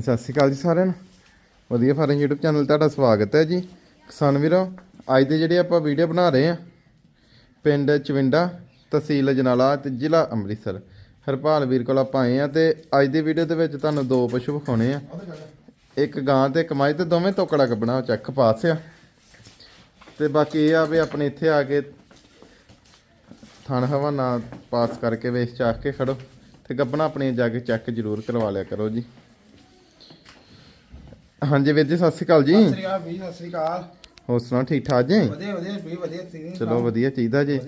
ਸਤਿ ਸ਼੍ਰੀ ਅਕਾਲ ਜੀ ਸਾਰਿਆਂ ਨੂੰ। ਵਧੀਆ ਫਾਰਮ YouTube ਚੈਨਲ ਤੁਹਾਡਾ ਸਵਾਗਤ ਹੈ ਜੀ। ਕਿਸਾਨ ਵੀਰੋ, ਅੱਜ ਦੇ ਜਿਹੜੇ ਆਪਾਂ ਵੀਡੀਓ ਬਣਾ ਰਹੇ ਆ ਪਿੰਡ ਚਵਿੰਡਾ, ਤਹਿਸੀਲ ਜਨਾਲਾ ਤੇ ਜ਼ਿਲ੍ਹਾ ਅੰਮ੍ਰਿਤਸਰ। ਹਰਪਾਲ ਵੀਰ ਕੋਲ ਆਪਾਂ ਆਏ ਆ ਤੇ ਅੱਜ ਦੀ ਵੀਡੀਓ ਦੇ ਵਿੱਚ ਤੁਹਾਨੂੰ ਦੋ ਪਸ਼ੂ ਵਿਖਾਉਣੇ ਆ। ਇੱਕ ਗਾਂ ਤੇ ਇੱਕ ਮੱਝ ਤੇ ਦੋਵੇਂ ਟੋਕੜਾ ਕੱਢਣਾ ਚੱਕ ਪਾਸ ਆ। ਤੇ ਬਾਕੀ ਇਹ ਆ ਵੀ ਆਪਣੇ ਇੱਥੇ ਆ ਕੇ ਥਣ ਹਵਾ ਨਾ ਪਾਸ ਕਰਕੇ ਵੇਚ ਚਾਕ ਕੇ ਖੜੋ ਤੇ ਗੱਬਣਾ ਆਪਣੀ ਜਾ ਕੇ ਚੈੱਕ ਜ਼ਰੂਰ ਕਰਵਾ ਲਿਆ ਕਰੋ ਜੀ। ਹਾਂਜੀ ਵੀਰ ਜੀ ਸਤਿ ਸ਼੍ਰੀ ਅਕਾਲ ਜੀ। ਸਤਿ ਸ੍ਰੀ ਅਕਾਲ ਵੀ ਸਤਿ ਸ੍ਰੀ ਅਕਾਲ। ਹੋਰ ਸੁਣਾਓ ਠੀਕ ਠਾਕ ਜੀ? ਵਧੀਆ ਵਧੀਆ ਵੀ ਵਧੀਆ ਸੀ ਚਲੋ ਵਧੀਆ ਚਾਹੀਦਾ ਜੀ।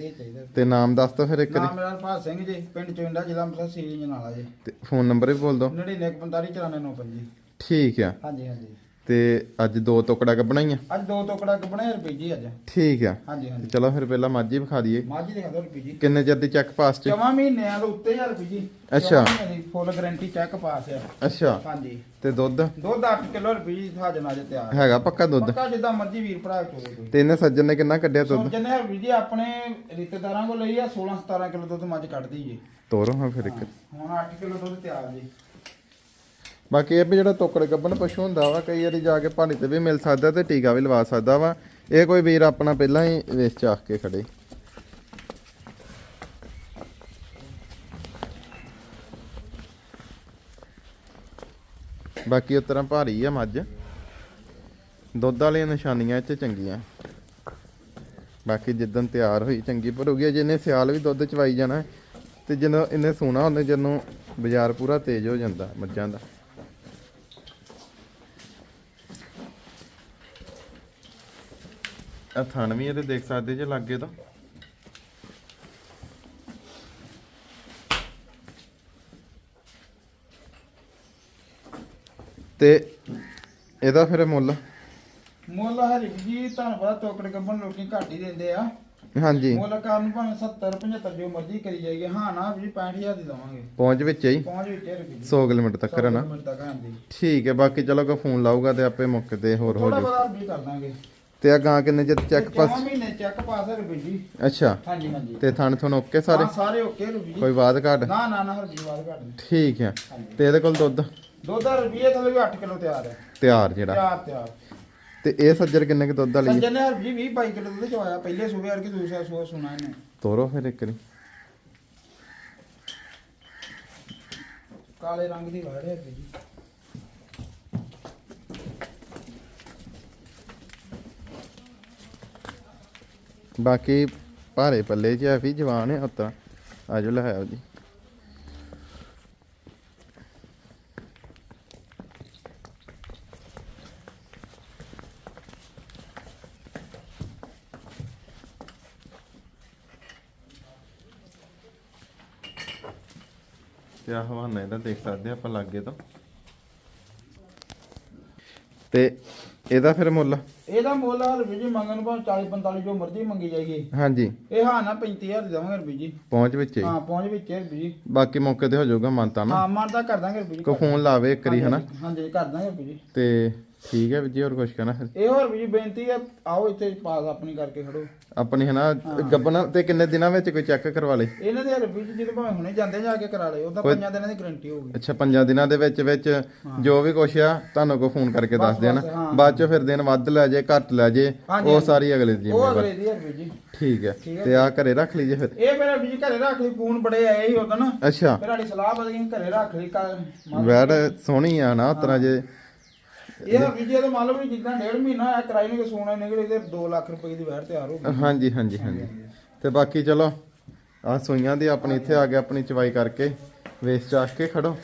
ਤੇ ਨਾਮ ਦੱਸ ਦਿਓ ਫਿਰ ਇੱਕ ਨਾਮ ਮੇਰਾ ਹਰਪਾਲ ਸਿੰਘ ਜੀ ਪਿੰਡ ਚੋਂਡਾ ਜ਼ਿਲ੍ਹਾ ਅੰਮ੍ਰਿਤਸਰ ਸੀਰੀ ਜਨਾਲਾ ਜੀ। ਤੇ ਫੋਨ ਨੰਬਰ ਵੀ ਬੋਲ ਦਿਓ। 99459495 ਠੀਕ ਆ। ਹਾਂਜੀ ਹਾਂਜੀ। ਤੇ ਅੱਜ ਦੋ ਟੁਕੜਾ ਕੱਢਣਾ ਹੀ ਆ ਅੱਜ ਦੋ ਟੋਕੜਾ ਕੱਪਣੇ ਰੁਪਏ ਜੀ ਅੱਜ। ਠੀਕ ਆ। ਹਾਂਜੀ ਹਾਂਜੀ। ਚਲੋ ਫਿਰ ਪਹਿਲਾਂ ਮਾਝੀ ਵਿਖਾ ਦਈਏ। ਮਾਝੀ ਦੇ ਖਾਦੋ ਰੁਪਏ ਜੀ। ਕਿੰਨੇ ਚਿਰ ਦੀ ਚੈੱਕ ਪਾਸ ਚ ਜਮਾ ਮਹੀਨਿਆਂ ਤੋਂ ਉੱਤੇ ਹਜ਼ਾਰ ਰੁਪਏ ਜੀ। ਅੱਛਾ। ਫੁੱਲ ਗਾਰੰਟੀ ਚੈੱਕ ਪਾਸ ਆ। ਅੱਛਾ। ਹਾਂਜੀ। ਤੇ ਦੁੱਧ? ਦੁੱਧ 8 ਕਿਲੋ ਰੁਪਏ ਜੀ ਹਾਜਨ ਅੱਜ ਤਿਆਰ। ਹੈਗਾ ਪੱਕਾ ਦੁੱਧ? ਪੱਕਾ ਜਿੱਦਾਂ ਮਰਜ਼ੀ ਵੀਰ ਭਰਾ ਚੋਲੇ ਕੋਈ। ਤੇ ਇਹਨੇ ਸੱਜਣ ਨੇ ਕਿੰਨਾ ਕੱਢਿਆ ਦੁੱਧ? ਜਿੰਨੇ ਰੁਪਏ ਜੀ ਆਪਣੇ ਰਿਸ਼ਤੇਦਾਰਾਂ ਕੋਲ ਲਈ ਆ 16 17 ਕਿਲੋ ਦੁੱਧ ਮੱਝ ਕੱਢਦੀ ਜੀ। ਤੋਰੋ ਹਾਂ ਫਿਰ ਇੱਕ। ਹੁਣ 8 ਕਿਲੋ ਦੁੱਧ ਤਿਆਰ ਜੀ। ਬਾਕੀ ਇਹ ਵੀ ਜਿਹੜਾ ਟੋਕੜ ਗੱਬਣ ਪਸ਼ੂ ਹੁੰਦਾ ਵਾ, ਕਈ ਵਾਰੀ ਜਾ ਕੇ ਪਾਣੀ ਤੇ ਵੀ ਮਿਲ ਸਕਦਾ ਤੇ ਟੀਕਾ ਵੀ ਲਵਾ ਸਕਦਾ ਵਾ। ਇਹ ਕੋਈ ਵੀਰ ਆਪਣਾ ਪਹਿਲਾਂ ਹੀ ਵੇਚ ਚਾਖ ਕੇ ਖੜੇ। ਬਾਕੀ ਉਸ ਤਰ੍ਹਾਂ ਭਾਰੀ ਆ ਮੱਝ। ਦੁੱਧ ਵਾਲੀਆਂ ਨਿਸ਼ਾਨੀਆਂ ਇੱਥੇ ਚੰਗੀਆਂ। ਬਾਕੀ ਜਿੱਦਨ ਤਿਆਰ ਹੋਈ ਚੰਗੀ ਭਰੂਗੀ ਜਿਹਨੇ ਸਿਆਲ ਵੀ ਦੁੱਧ ਚਵਾਈ ਜਾਣਾ। ਤੇ ਜਦੋਂ ਇਹਨੇ ਸੋਣਾ, ਉਹਨੇ ਜਦੋਂ ਬਾਜ਼ਾਰ ਪੂਰਾ ਤੇਜ਼ ਹੋ ਜਾਂਦਾ ਮੱਝਾਂ ਦਾ। ਆ ਥਣ ਵੀ ਇਹਦੇ ਦੇਖ ਸਕਦੇ ਜੇ ਲੱਗੇ ਤਾਂ। ਤੇ ਇਹਦਾ ਫਿਰ ਮੁੱਲ? ਮੁੱਲ ਹਰੀ ਜੀ ਤੁਹਾਨੂੰ ਪਤਾ ਟੋਕੜੇ ਕੰਬਣ ਲੋਕੀ ਘੱਟ ਹੀ ਦਿੰਦੇ ਆ। ਹਾਂਜੀ। ਮੁੱਲ ਕਰਨ ਭਾਵੇਂ 70 75 ਜੋ ਮਰਜ਼ੀ ਕਰੀ ਜਾਈਏ। ਹਾਂ ਨਾ ਵੀ 65000 ਦੀ ਦਵਾਂਗੇ। ਪਹੁੰਚ ਵਿੱਚ ਹੀ ਪਹੁੰਚ ਵਿੱਚ ਰੁਪਏ 100 ਕਿਲੋਮੀਟਰ ਤੱਕ ਹੈ ਨਾ। ਠੀਕ ਹੈ ਬਾਕੀ ਚਲੋ ਕੋ ਫੋਨ ਲਾਊਗਾ ਤੇ ਆਪੇ ਮੁੱਕ ਤੇ ਹੋਰ ਹੋ ਥੋੜਾ ਜਾਊ ਬੜਾ ਵੀ ਕਰ ਦਾਂਗੇ। ਤੇ ਆ ਗਾਂ ਕਿੰਨੇ ਚਿਰ ਚੈੱਕ ਪਾਸ? ਮਹੀਨੇ ਚੈੱਕ ਪਾਸ ਹੈ ਜੀ। ਅੱਛਾ। ਹਾਂਜੀ ਹਾਂਜੀ। ਤੇ ਥਣ ਥਣ ਓਕੇ ਸਾਰੇ? ਹਾਂ, ਸਾਰੇ ਓਕੇ ਰੁਪਏ ਜੀ। ਕੋਈ ਬਾਤ ਘਾਟ? ਨਾ ਨਾ ਨਾ ਹਰਜੀ ਬਾਤ ਘੱਟ ਨਹੀਂ। ਠੀਕ ਹੈ ਤੇ ਇਹਦੇ ਕੋਲ ਦੁੱਧ? ਦੋ ਦਾ ਰੁਪਏ ਥੱਲੇ ਵੀ 8 ਕਿਲੋ ਤਿਆਰ ਹੈ। ਤਿਆਰ ਜਿਹੜਾ। ਤਿਆਰ ਤਿਆਰ। ਤੇ ਇਹ ਸੱਜਰ ਕਿੰਨੇ ਕੁ ਦੁੱਧ ਵਾਲੀ ਹੈ ਸੰਜਨ ਨੇ ਹਰਜੀ 20 22 ਕਿਲੋ ਦੁੱਧ ਚਵਾਇਆ ਪਹਿਲੇ ਸੂਬੇ ਵਰਗੇ ਦੂਸਰਾ ਸੂਆ ਸੁਣਾ ਇਹਨੇ। ਤੋਰੋ ਫਿਰ ਇੱਕ ਵਾਰੀ। ਕਾਲੇ ਰੰਗ ਦੀ ਵਾੜ ਹੈ ਜੀ। ਬਾਕੀ ਭਾਰੇ ਪੱਲੇ ਚ ਆ ਵੀ ਜਵਾਨ ਹੈ ਉਤਾਂ ਆਜੋ ਲੈ ਜੀ। ਤੇ ਆਹ ਹਵਾਨਾ ਇਹਦਾ ਦੇਖ ਸਕਦੇ ਆਪਾਂ ਲਾਗੇ ਤੋਂ। ਤੇ ਇਹਦਾ ਫਿਰ ਮੁੱਲ? ਇਹਦਾ ਮੁੱਲ ਹਰਜੀ ਜੀ ਮੰਗਣ ਭਾਵੇਂ 40 45 ਜੋ ਮਰਜ਼ੀ ਮੰਗੀ ਜਾਈਏ। ਹਾਂਜੀ। ਇਹ ਹਾਂ ਨਾ 35000 ਦੀ ਦੇਵਾਂਗੇ ਰੁਪਏ ਜੀ। ਪਹੁੰਚ ਵਿੱਚ ਹੀ। ਹਾਂ ਪਹੁੰਚ ਵਿੱਚ ਹੈ ਰੁਪਏ ਜੀ। ਬਾਕੀ ਮੌਕੇ ਤੇ ਹੋ ਜਾਊਗਾ ਮੰਨਤਾ ਨਾ। ਹਾਂ ਮਾਨਤਾ ਕਰ ਦਾਂਗੇ ਰੁਪਏ ਜੀ। ਕੋ ਫੋਨ ਲਾਵੇ ਇੱਕ ਵਾਰੀ ਹਨਾ? ਹਾਂਜੀ ਕਰ ਦਾਂਗੇ ਰੁਪਏ ਜੀ। ਤੇ ਠੀਕ ਹੈ ਵੀਰ ਜੀ ਹੋਰ ਕੁਝ ਕਹਿਣਾ ਫਿਰ ਇਹ ਹੋਰ ਵੀ ਜੀ ਬੇਨਤੀ ਹੈ ਆਓ ਇੱਥੇ ਪਾਸ ਆਪਣੀ ਕਰਕੇ ਖੜੋ। ਆਪਣੀ ਹਨਾ ਗੱਬਣਾ ਤੇ ਕਿੰਨੇ ਦਿਨਾਂ ਵਿੱਚ ਕੋਈ ਚੈੱਕ ਕਰਵਾ ਲੇ? ਇਹਨਾਂ ਦੇ ਰੁਪਏ ਜੀ ਜਦੋਂ ਭਾਵੇਂ ਹੁਣੇ ਜਾਂਦੇ ਜਾ ਕੇ ਕਰਾ ਲਏ ਉਹਦਾ ਪੰਜਾਂ ਦਿਨਾਂ ਦੀ ਗਾਰੰਟੀ ਹੋਊਗੀ। ਅੱਛਾ ਪੰਜਾਂ ਦਿਨਾਂ ਦੇ ਵਿੱਚ ਵਿੱਚ ਜੋ ਵੀ ਕੁਛ ਆ ਤੁਹਾਨੂੰ ਕੋ ਫੋਨ ਕਰਕੇ ਦੱਸ ਦੇਣਾ ਹਾਂ। ਬਾਅਦ ਚ ਫਿਰ ਦਿਨ ਵੱਧ ਲੈ ਜੇ ਘੱਟ ਲੈ ਜੇ ਉਹ। ਸਾਰੀ ਅਗਲੇ ਦੀ ਉਹ ਜ਼ਿੰਮੇਵਾਰ। ਜੀ। ਠੀਕ ਹੈ। ਹੈ। ਤੇ ਆ ਘਰੇ ਰੱਖ ਲੀਜੇ ਫਿਰ? ਇਹ ਮੇਰਾ ਵੀ ਘਰੇ ਰੱਖ ਲਈ ਫੋਨ ਬੜੇ ਆਏ ਸੀ ਉਦੋਂ ਨਾ। ਅੱਛਾ। ਸਾਡੀ ਸਲਾਹ ਬਦਲ ਘਰੇ ਰੱਖ ਲਈ ਕੱਲ ਵੈੜ ਸੋਹਣੀ ਆ ਨਾ ਉਸ ਤਰ੍ਹਾਂ ਜੇ ਇਹ ਵੀ ਜੇ ਤਾਂ ਮੰਨ ਲਓ ਵੀ ਜਿੱਦਾਂ ਡੇਢ ਮਹੀਨਾ ਆ ਕਿਰਾਏ ਨੂੰ ਸੋਨਾ ਨਿਕਲੇ ਤੇ 2 ਲੱਖ ਰੁਪਏ ਦੀ ਵੈਟ ਤਿਆਰ ਹੋ ਗਈ। ਹਾਂਜੀ ਹਾਂਜੀ ਹਾਂਜੀ। ਤੇ ਬਾਕੀ ਚਲੋ ਆ ਸੂਈਆਂ ਦੀ ਆਪਣੀ ਇੱਥੇ ਆ ਕੇ ਆਪਣੀ ਚਵਾਈ ਕਰਕੇ ਵੇਚ ਚਾਕ ਕੇ ਖੜੋ।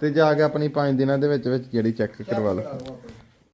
ਤੇ ਜਾ ਕੇ ਆਪਣੀ 5 ਦਿਨਾਂ ਦੇ ਵਿੱਚ ਵਿੱਚ ਜਿਹੜੀ ਚੈੱਕ ਕਰਵਾ ਲਓ।